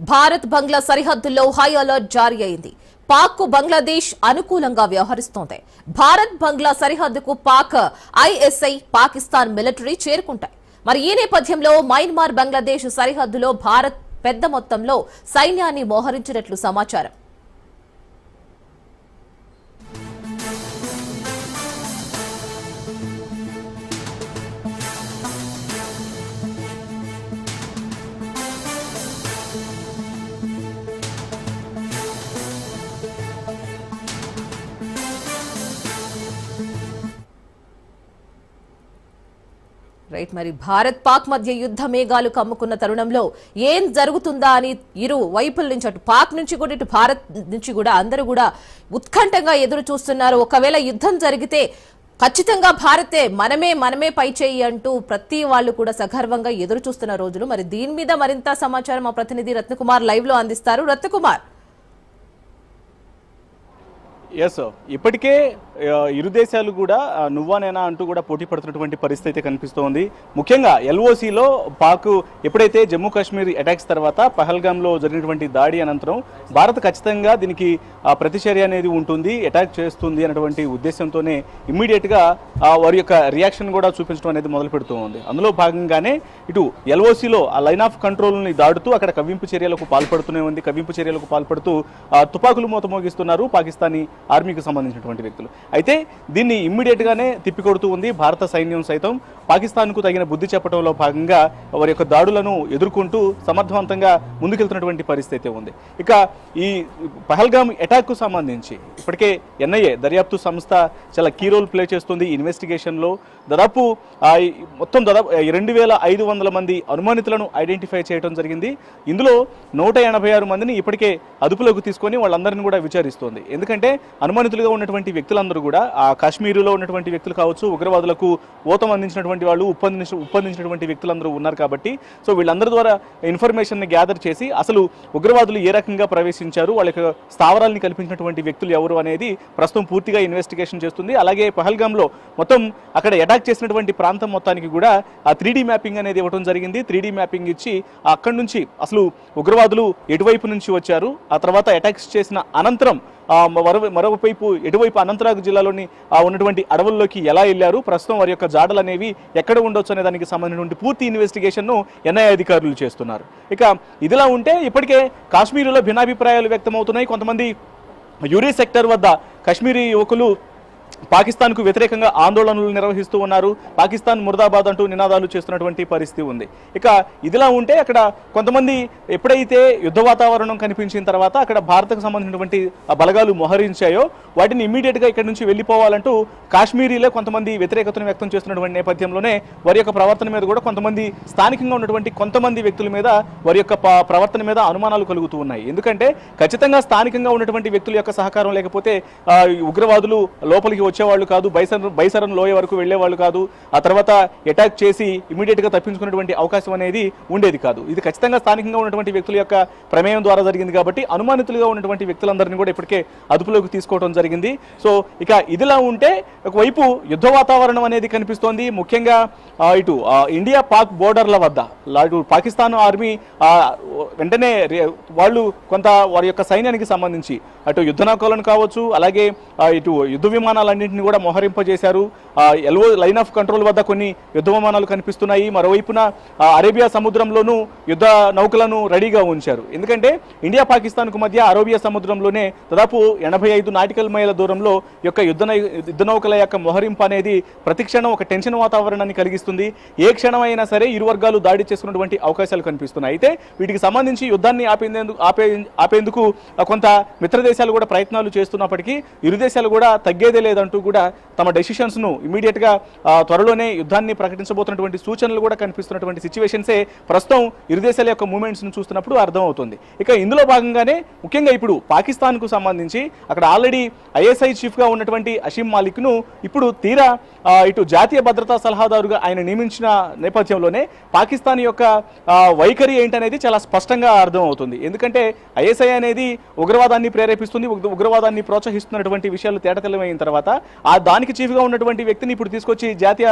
భారత్ బంగ్లా సరిహద్దుల్లో high alert జారీ అయింది. పాక్కు బంగ్లాదేశ్ అనుకూలంగా వ్యవహరిస్తోంది. భారత్ బంగ్లా సరిహద్దుకు పాక్ ఐఎస్ఐ పాకిస్తాన్ మిలిటరీ చేరుకుంటాయి. మరి ఈ నేపథ్యంలో మయన్మార్ బంగ్లాదేశ్ సరిహద్దులో భారత్ పెద్ద మొత్తంలో సైన్యాన్ని మోహరించినట్లు సమాచారం. రైట్ మరి భారత్ పాక్ మధ్య యుద్ధ మేఘాలు కమ్ముకున్న తరుణంలో ఏం జరుగుతుందా అని ఇరు వైపుల నుంచి అటు పాక్ నుంచి కూడా ఇటు భారత్ నుంచి కూడా అందరూ కూడా ఉత్కంఠంగా ఎదురు చూస్తున్నారు. ఒకవేళ యుద్ధం జరిగితే ఖచ్చితంగా భారతే మనమే మనమే పై చేయి అంటూ ప్రతి వాళ్ళు కూడా సగర్వంగా ఎదురు చూస్తున్న రోజులు. మరి దీని మీద మరింత సమాచారం మా ప్రతినిధి రత్నకుమార్ లైవ్లో అందిస్తారు. రత్నకుమార్. ఎస్ ఇప్పటికే ఇరు దేశాలు కూడా నువ్వానేనా నువ్వా నేనా అంటూ కూడా పోటీ పడుతున్నటువంటి పరిస్థితి అయితే కనిపిస్తోంది. ముఖ్యంగా ఎల్ఓసిలో పాక్ ఎప్పుడైతే జమ్మూ కాశ్మీర్ అటాక్స్ తర్వాత పహల్గామ్లో జరిగినటువంటి దాడి అనంతరం భారత్ ఖచ్చితంగా దీనికి ప్రతిచర్య అనేది ఉంటుంది అటాక్ చేస్తుంది అనేటువంటి ఉద్దేశంతోనే ఇమ్మీడియట్గా వారి యొక్క రియాక్షన్ కూడా చూపించడం అనేది మొదలు పెడుతూ ఉంది అందులో భాగంగానే ఇటు ఎల్ఓసిలో ఆ లైన్ ఆఫ్ కంట్రోల్ని దాడుతూ అక్కడ కవ్వింపు చర్యలకు పాల్పడుతూనే ఉంది. కవ్వింపు చర్యలకు పాల్పడుతూ తుపాకులు మూత మోగిస్తున్నారు పాకిస్తానీ ఆర్మీకి సంబంధించినటువంటి వ్యక్తులు. అయితే దీన్ని ఇమ్మీడియట్గానే తిప్పికొడుతూ ఉంది భారత సైన్యం సైతం. పాకిస్తాన్కు తగిన బుద్ధి చెప్పడంలో భాగంగా వారి యొక్క దాడులను ఎదుర్కొంటూ సమర్థవంతంగా ముందుకెళ్తున్నటువంటి పరిస్థితి అయితే ఉంది. ఇక ఈ పహల్గామ్ అటాక్కు సంబంధించి ఇప్పటికే ఎన్ఐఏ దర్యాప్తు సంస్థ చాలా కీ రోల్ ప్లే చేస్తుంది ఇన్వెస్టిగేషన్లో దాదాపు మొత్తం దాదాపు రెండు వేల ఐదు వందల మంది అనుమానితులను ఐడెంటిఫై చేయడం జరిగింది. ఇందులో నూట ఎనభై ఆరు మందిని ఇప్పటికే అదుపులోకి తీసుకొని వాళ్ళందరినీ కూడా విచారిస్తోంది. ఎందుకంటే అనుమానితులుగా ఉన్నటువంటి వ్యక్తులందరూ కూడా ఆ కాశ్మీరులో ఉన్నటువంటి వ్యక్తులు కావచ్చు ఉగ్రవాదులకు ఓతం అందించినటువంటి వాళ్ళు ఉప్పందించిన ఉప్పందించినటువంటి వ్యక్తులందరూ ఉన్నారు కాబట్టి సో వీళ్ళందరి ద్వారా ఇన్ఫర్మేషన్ని గ్యాదర్ చేసి అసలు ఉగ్రవాదులు ఏ రకంగా ప్రవేశించారు వాళ్ళ యొక్క స్థావరాల్ని కల్పించినటువంటి వ్యక్తులు ఎవరు అనేది ప్రస్తుతం పూర్తిగా ఇన్వెస్టిగేషన్ చేస్తుంది. అలాగే పహల్గామ్లో మొత్తం అక్కడ అటాక్ చేసినటువంటి ప్రాంతం మొత్తానికి కూడా ఆ త్రీ మ్యాపింగ్ అనేది ఇవ్వడం జరిగింది. త్రీ మ్యాపింగ్ ఇచ్చి అక్కడి నుంచి అసలు ఉగ్రవాదులు ఎటువైపు నుంచి వచ్చారు ఆ తర్వాత అటాక్స్ చేసిన అనంతరం మరో మరోవైపు ఎటువైపు అనంతనాగ్ జిల్లాలోని ఆ ఉన్నటువంటి అడవుల్లోకి ఎలా వెళ్ళారు? ప్రస్తుతం వారి యొక్క జాడలు అనేవి ఎక్కడ ఉండొచ్చు అనే దానికి సంబంధించినటువంటి పూర్తి ఇన్వెస్టిగేషన్ను ఎన్ఐ అధికారులు చేస్తున్నారు. ఇక ఇదిలా ఉంటే ఇప్పటికే కాశ్మీరులో భిన్నాభిప్రాయాలు వ్యక్తమవుతున్నాయి. కొంతమంది యూరీ సెక్టర్ వద్ద కాశ్మీరీ యువకులు పాకిస్తాన్కు వ్యతిరేకంగా ఆందోళనలు నిర్వహిస్తూ ఉన్నారు. పాకిస్తాన్ ముర్దాబాద్ అంటూ నినాదాలు చేస్తున్నటువంటి పరిస్థితి ఉంది. ఇక ఇదిలా ఉంటే అక్కడ కొంతమంది ఎప్పుడైతే యుద్ధ వాతావరణం కనిపించిన తర్వాత అక్కడ భారత్కు సంబంధించినటువంటి బలగాలు మోహరించాయో వాటిని ఇమ్మీడియట్గా ఇక్కడ నుంచి వెళ్ళిపోవాలంటూ కాశ్మీరీలో కొంతమంది వ్యతిరేకతను వ్యక్తం చేస్తున్నటువంటి నేపథ్యంలోనే వారి యొక్క ప్రవర్తన మీద కూడా కొంతమంది స్థానికంగా ఉన్నటువంటి కొంతమంది వ్యక్తుల మీద వారి యొక్క ప్రవర్తన మీద అనుమానాలు కలుగుతూ ఉన్నాయి. ఎందుకంటే ఖచ్చితంగా స్థానికంగా ఉన్నటువంటి వ్యక్తుల యొక్క సహకారం లేకపోతే ఉగ్రవాదులు లోపలికి వచ్చేవాళ్ళు కాదు బైసన్ బైసరన్ లోయ వరకు వెళ్ళేవాళ్ళు కాదు. ఆ తర్వాత అటాక్ చేసి ఇమీడియట్గా తప్పించుకున్నటువంటి అవకాశం అనేది ఉండేది కాదు. ఇది ఖచ్చితంగా స్థానికంగా ఉన్నటువంటి వ్యక్తుల యొక్క ప్రమేయం ద్వారా జరిగింది కాబట్టి అనుమానితులుగా ఉన్నటువంటి వ్యక్తులందరినీ కూడా ఇప్పటికే అదుపులోకి తీసుకోవడం జరిగింది. సో ఇక ఇదిలా ఉంటే ఒకవైపు యుద్ధ వాతావరణం అనేది కనిపిస్తోంది. ముఖ్యంగా ఇటు ఇండియా పాక్ బోర్డర్ల వద్ద అటు ఇటు పాకిస్తాన్ ఆర్మీ వెంటనే వాళ్ళు కొంత వారి యొక్క సైన్యానికి సంబంధించి అటు యుద్ధ నౌకలను కావచ్చు అలాగే ఇటు యుద్ధ విమానాలన్నింటినీ కూడా మోహరింపజేశారు. ఎల్ఓ లైన్ ఆఫ్ కంట్రోల్ వద్ద కొన్ని యుద్ధ విమానాలు కనిపిస్తున్నాయి. మరోవైపున అరేబియా సముద్రంలోనూ యుద్ధ నౌకలను రెడీగా ఉంచారు. ఎందుకంటే ఇండియా పాకిస్తాన్కు మధ్య అరేబియా సముద్రంలోనే దాదాపు ఎనభై ఐదు నాటికల్ మైల దూరంలో యొక్క యుద్ధ యుద్ధ నౌకల యొక్క మొహరింపు అనేది ప్రతి క్షణం ఒక టెన్షన్ వాతావరణాన్ని కలిగిస్తుంది. ఏ క్షణమైనా సరే ఇరు వర్గాలు దాడి చేసుకున్నటువంటి అవకాశాలు కనిపిస్తున్నాయి. అయితే వీటికి సంబంధించి యుద్ధాన్ని ఆపేందుకు ఆపే ఆపేందుకు కొంత మిత్ర దేశాలు కూడా ప్రయత్నాలు చేస్తున్నప్పటికీ ఇరు దేశాలు కూడా తగ్గేదే లేదంటూ కూడా తమ డెసిషన్స్ను త్వరలోనే యుద్ధాన్ని ప్రకటించబోతున్నటువంటి సూచనలు కూడా కనిపిస్తున్నటువంటి సిచ్యువేషన్సే ప్రస్తుతం ఇరు దేశాల యొక్క మూమెంట్స్ను చూస్తున్నప్పుడు అర్థమవుతుంది. ఇక ఇందులో భాగంగానే ముఖ్యంగా ఇప్పుడు పాకిస్తాన్కు సంబంధించి అక్కడ ఆల్రెడీ ఐఎస్ఐ చీఫ్గా ఉన్నటువంటి అషీం మాలిక్ను ఇప్పుడు తీరా ఇటు జాతీయ భద్రతా సలహాదారుగా ఆయన నియమించిన నేపథ్యంలోనే పాకిస్తాన్ యొక్క వైఖరి ఏంటనేది చాలా స్పష్టంగా అర్థమవుతుంది. ఎందుకంటే ఐఎస్ఐ అనేది ఉగ్రవాదాన్ని ప్రేరేపిస్తుంది ఉగ్రవాదాన్ని ప్రోత్సహిస్తున్నటువంటి విషయాలు తేటతెల్లమైన తర్వాత ఆ దానికి చీఫ్గా ఉన్నటువంటి వ్యక్తిని ఇప్పుడు తీసుకొచ్చి జాతీయ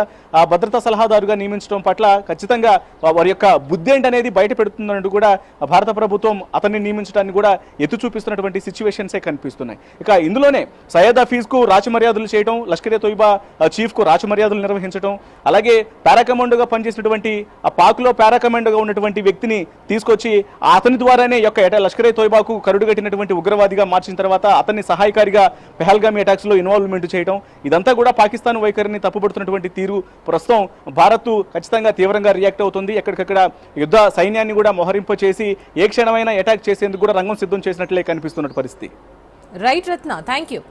భద్రతా సలహాదారుగా నియమించడం పట్ల ఖచ్చితంగా వారి యొక్క బుద్ధి ఏంటనేది బయట పెడుతుందంటూ కూడా భారత ప్రభుత్వం అతన్ని నియమించడానికి కూడా ఎత్తు చూపిస్తున్నటువంటి సిచ్యువేషన్సే కనిపిస్తున్నాయి. ఇక ఇందులోనే సయ్యద్ హఫీజ్కు రాచమర్యాదలు చేయడం లష్కరే తోయిబా చీఫ్ చీఫ్కు రాచమర్యాదలు నిర్వహించడం అలాగే పారాకమాండోగా పనిచేసినటువంటి ఆ పాక్లో పారాకమాండోగా ఉన్నటువంటి వ్యక్తిని తీసుకొచ్చి అతని ద్వారానే యొక్క ఎట- లష్కరే తోయిబాకు కరుడు కట్టినటువంటి ఉగ్రవాదిగా మార్చిన తర్వాత అతన్ని సహాయకారిగా పెహల్గామి అటాక్స్లో ఇన్వాల్వ్మెంట్ చేయడం ఇదంతా కూడా పాకిస్తాన్ వైఖరిని తప్పుపడుతున్నటువంటి తీరు. ప్రస్తుతం భారత్ ఖచ్చితంగా తీవ్రంగా రియాక్ట్ అవుతుంది. ఎక్కడికక్కడ యుద్ధ సైన్యాన్ని కూడా మోహరింప చేసి ఏ క్షణమైనా అటాక్ చేసేందుకు కూడా రంగం సిద్ధం చేసినట్లే కనిపిస్తున్న పరిస్థితి. Right Ratna thank you